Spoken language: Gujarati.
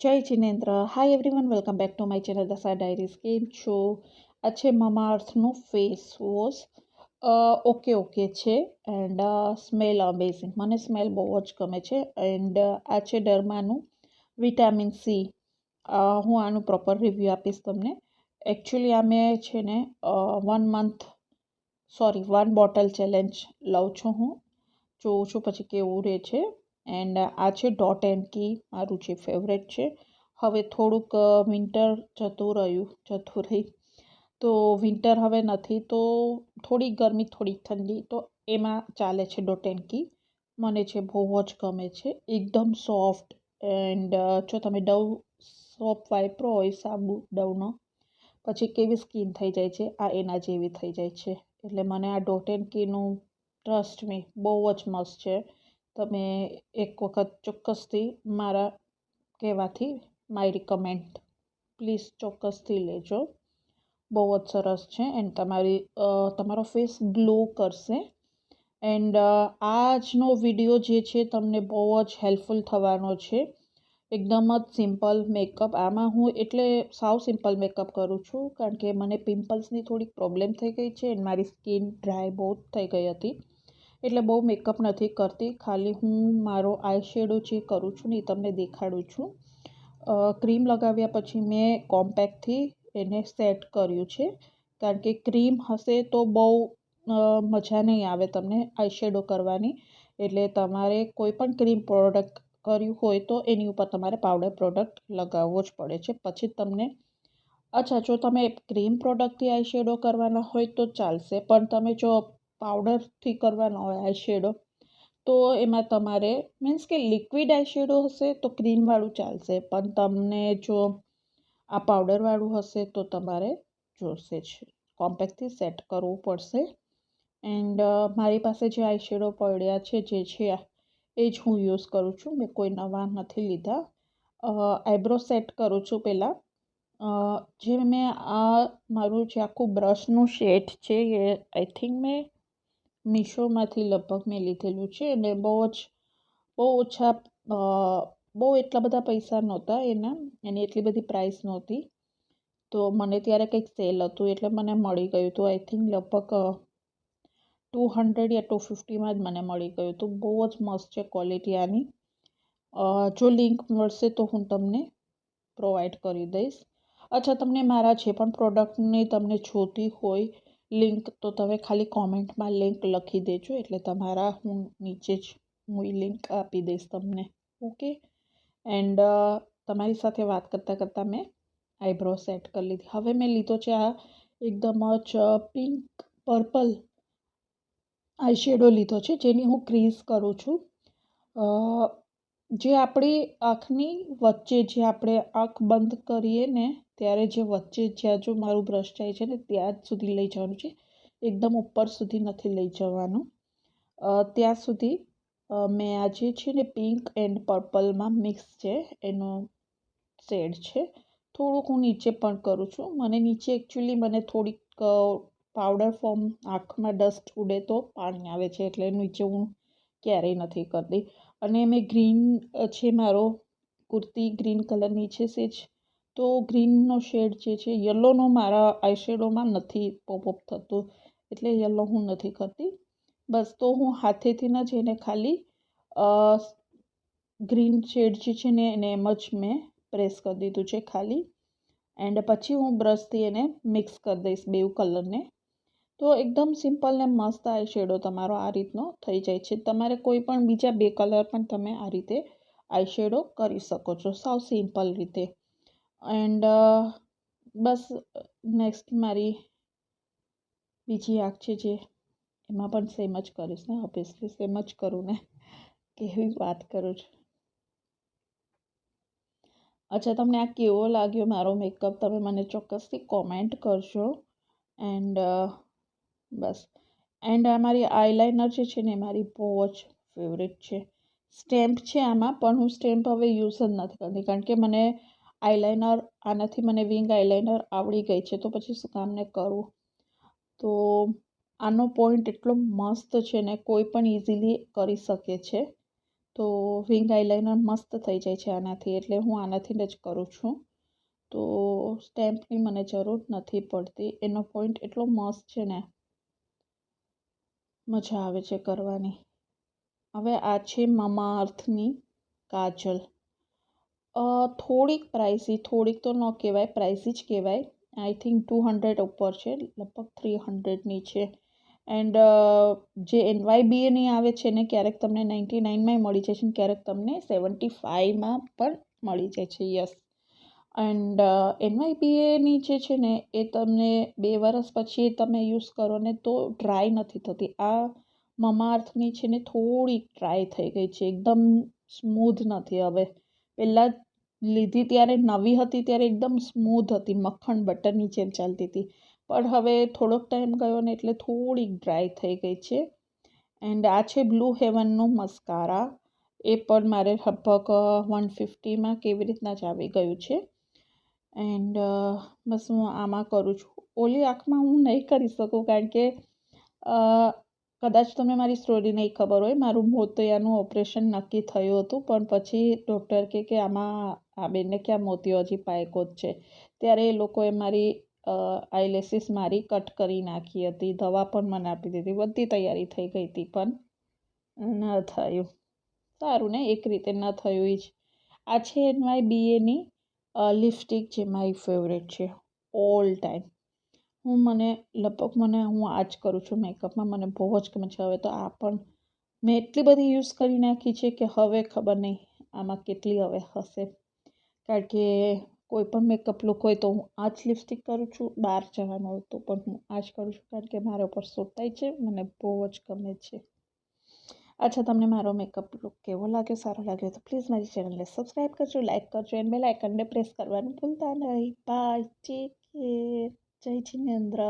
જય Jinendra. Hi everyone welcome back to my channel દસા diaries કેમ છો? આ છે મમાઅર્થનું ફેસ વોશ ઓકે ઓકે છે એન્ડ સ્મેલ અમેઝિંગ મને સ્મેલ બહુ જ ગમે છે એન્ડ આ છે ડરમાનું વિટામિન સી હું આનું પ્રોપર રિવ્યૂ આપીશ તમને. એકચ્યુઅલી આ મેં છે ને one month sorry one bottle challenge લઉં છું હું. જોઉં છું પછી કેવું રહે છે. એન્ડ આ છે ડોટ એન્ડ કી, મારું જે ફેવરેટ છે. હવે થોડુંક વિન્ટર જતું રહ્યું, જતું રહી. તો વિન્ટર હવે નથી, તો થોડી ગરમી થોડી ઠંડી, તો એમાં ચાલે છે ડોટ એન્ડ કી. મને છે બહુ જ ગમે છે, એકદમ સોફ્ટ એન્ડ જો તમે ડવ સોપ વાપરો હોય, સાબુ, ડવનો, પછી કેવી સ્કીન થઈ જાય છે, આ એના જેવી થઈ જાય છે. એટલે મને આ ડોટ એન્ડ કીનું ટ્રસ્ટ મી બહુ જ મસ્ત છે. તમે એક વખત ચોક્કસથી મારા કહેવાથી માય રિકમેન્ડ પ્લીઝ ચોક્કસથી લેજો. બહુ જ સરસ છે એન્ડ તમારી તમારો ફેસ ગ્લો કરશે. એન્ડ આજનો વીડિયો જે છે તમને બહુ જ હેલ્પફુલ થવાનો છે. એકદમ જ સિમ્પલ મેકઅપ આમાં હું એટલે સાવ સિમ્પલ મેકઅપ કરું છું કારણ કે મને પિમ્પલ્સની થોડીક પ્રોબ્લેમ થઈ ગઈ છે એન્ડ મારી સ્કિન ડ્રાય બહુ થઈ ગઈ હતી. એટલે બહુ મેકઅપ નથી કરતી. ખાલી હું મારો આઈ શેડો જે કરું છું ને એ તમને દેખાડું છું. ક્રીમ લગાવ્યા પછી મેં કોમ્પેક્ટથી એને સેટ કર્યું છે. કારણ કે ક્રીમ હશે તો બહુ મજા નહીં આવે તમને આઈ શેડો કરવાની. એટલે તમારે કોઈ પણ ક્રીમ પ્રોડક્ટ કર્યું હોય તો એની ઉપર તમારે પાવડર પ્રોડક્ટ લગાવવો જ પડે છે. પછી તમને, અચ્છા, જો તમે ક્રીમ પ્રોડક્ટથી આઈ શેડો કરવાના હોય તો ચાલશે. પણ તમે જો પાવડરથી કરવાના હોય આઈ શેડો તો એમાં તમારે મીન્સ કે લિક્વિડ આઈ શેડો હશે તો ક્રીમવાળું ચાલશે. પણ તમને જો આ પાવડરવાળું હશે તો તમારે જોશે જ કોમ્પેક્ટથી સેટ કરવું પડશે. એન્ડ મારી પાસે જે આઈ શેડો પડ્યા છે, જે છે, એ જ હું યુઝ કરું છું. મેં કોઈ નવા નથી લીધા. આઈબ્રો સેટ કરું છું પહેલાં જે મેં આ મારું જે આખું બ્રશનું શેડ છે, એ આઈ થિંક મેં મીશોમાંથી લગભગ મેં લીધેલું છે અને બહુ જ, બહુ ઓછા બહુ એટલા બધા પૈસા નહોતા એના એની એટલી બધી પ્રાઇસ નહોતી. તો મને ત્યારે કંઈક સેલ હતું એટલે મને મળી ગયું હતું. આઈ થિંક લગભગ ટુ હંડ્રેડ યા ટુ ફિફ્ટીમાં જ મને મળી ગયું હતું. બહુ જ મસ્ત છે ક્વોલિટી આની. જો લિંક મળશે તો હું તમને પ્રોવાઈડ કરી દઈશ. અચ્છા, તમને મારા જે પણ પ્રોડક્ટની તમને જોતી હોય લિંક તો તમે ખાલી કોમેન્ટમાં લિંક લખી દેજો, એટલે તમારા હું નીચે જ હું એ લિંક આપી દઈશ તમને. ઓકે એન્ડ તમારી સાથે વાત કરતાં કરતાં મેં આઈબ્રો સેટ કરી લીધી. હવે મેં લીધો છે આ એકદમ જ પિંક પર્પલ આઈશેડો લીધો છે, જેની હું ક્રીઝ કરું છું. જે આપણી આંખની વચ્ચે જે આપણે આંખ બંધ કરીએ ને, ત્યારે જે વચ્ચે જ્યાં જો મારું બ્રશ જાય છે ને, ત્યાં જ સુધી લઈ જવાનું છે. એકદમ ઉપર સુધી નથી લઈ જવાનું. ત્યાં સુધી મેં આ જે છે ને પિંક એન્ડ પર્પલમાં મિક્સ છે, એનો શેડ છે. થોડુંક હું નીચે પણ કરું છું. મને નીચે એકચ્યુઅલી મને થોડીક પાવડર ફોર્મ આંખમાં ડસ્ટ ઉડે તો પાણી આવે છે, એટલે નીચે હું ક્યારેય નથી કરતી. અને મેં ગ્રીન છે મારો, કુર્તી ગ્રીન કલરની છે સેજ. તો ગ્રીનનો શેડ જે છે, યલોનો મારા આઈશેડોમાં નથી પોપઅપ થતું. એટલે યલો હું નથી કરતી. બસ તો હું હાથેથી ન જઈને ખાલી ગ્રીન શેડ જે છે ને, એને એમ જ મેં પ્રેસ કરી દીધું છે ખાલી. એન્ડ પછી હું બ્રશથી એને મિક્સ કરી દઈશ બેઉ કલરને. તો એકદમ સિમ્પલ ને મસ્ત આઈ શેડો તમારો આ રીતનો થઈ જાય છે. તમારે કોઈ પણ બીજા બે કલર પણ તમે આ રીતે આઈ શેડો કરી શકો છો. સાવ સિમ્પલ રીતે. એન્ડ બસ નેક્સ્ટ મારી બીજી આંખ છે જે એમાં પણ સેમ જ કરીશ ને ઓબ્વિયસલી સેમ જ કરું ને. કેવી વાત કરું છું. અચ્છા, તમને આ કેવો લાગ્યો મારો મેકઅપ તમે મને ચોક્કસથી કોમેન્ટ કરજો. And bus. એન્ડ આ મારી આઈલાઇનર જે છે ને મારી બહુ જ ફેવરેટ છે. સ્ટેમ્પ છે આમાં, પણ હું સ્ટેમ્પ હવે યુઝ જ નથી કરતી, કારણ કે મને આઈલાઇનર, આનાથી મને વિંગ આઈલાઇનર આવડી ગઈ છે, તો પછી શું કામને કરું? તો આનો પોઈન્ટ એટલો મસ્ત છે ને, કોઈ પણ ઇઝીલી કરી શકે છે. તો વિંગ આઈલાઇનર મસ્ત થઈ જાય છે આનાથી, એટલે હું આનાથી જ કરું છું. તો સ્ટેમ્પની મને જરૂર નથી પડતી. એનો પોઈન્ટ એટલો મસ્ત છે ને. મજા આવે છે કરવાની. હવે આ છે મામા અર્થની કાજલ થોડીક પ્રાઇસી થોડીક તો ન કહેવાય પ્રાઇસી જ કહેવાય. આઈ થિંક ટુ હંડ્રેડ ઉપર છે, લગભગ થ્રી હંડ્રેડની છે. એન્ડ જે એનવાયબીએની આવે છે ને, ક્યારેક તમને નાઇન્ટી નાઇનમાંય મળી જાય છે ક્યારેક તમને સેવન્ટી ફાઇવમાં પણ મળી જાય છે યસ એન્ડ એનવાયબીએની જે છે ને, એ તમને બે વરસ પછી તમે યુઝ કરો ને તો ડ્રાય નથી થતી. આ મમાઅર્થની છે ને થોડીક ડ્રાય થઈ ગઈ છે. એકદમ સ્મૂધ નથી હવે. પહેલાં લીધી ત્યારે નવી હતી, ત્યારે એકદમ સ્મૂધ હતી. મક્ખણ બટરની જેમ ચાલતી હતી. પણ હવે થોડોક ટાઈમ ગયો ને એટલે થોડીક ડ્રાય થઈ ગઈ છે. એન્ડ આ છે બ્લુ હેવનનું મસ્કારા. એ પણ મારે લગભગ વન ફિફ્ટીમાં કેવી રીતના જ આવી ગયું છે. એન્ડ બસ હું આમાં કરું છું. ઓલી આંખમાં હું નહીં કરી શકું કારણ કે કદાચ તમને મારી સ્ટોરી નહીં ખબર હોય. મારું મોતિયાનું ઓપરેશન નક્કી થયું હતું. પણ પછી ડૉક્ટર કે કે આમાં આ બેનને ક્યાં મોતિયો હજી પાયકો જ છે. ત્યારે એ લોકોએ મારી આઈલેસીસ મારી કટ કરી નાખી હતી. દવા પણ મને આપી દીધી. બધી તૈયારી થઈ ગઈ હતી, પણ ન થયું. સારું ને? એક રીતે ન થયું જ. આ છે એનવાય બીએની લિપસ્ટિક જે મારી ફેવરેટ છે ઓલ ટાઈમ હું મને, લગભગ મને, હું આ જ કરું છું મેકઅપમાં મને બહુ જ ગમે છે. હવે તો આ પણ મેં એટલી બધી યુઝ કરી નાખી છે કે હવે ખબર નહીં આમાં કેટલી હવે હશે. કારણ કે કોઈ પણ મેકઅપ લુક હોય તો હું આ જ લિપસ્ટિક કરું છું, બહાર જવાનું હોય તો પણ હું આ જ કરું છું. કારણ કે મારા ઉપર સૂટ થાય છે, મને બહુ જ ગમે છે. અચ્છા, તમને મારો મેકઅપ લુક કેવો લાગ્યો? સારો લાગ્યો તો પ્લીઝ મારી ચેનલને સબસ્ક્રાઈબ કરજો લાઇક કરજો એન્ડ બેલ આઇકનને પ્રેસ કરવાનું ભૂલતા નહીં. બાય ટેક કેર જય જિનેન્દ્ર.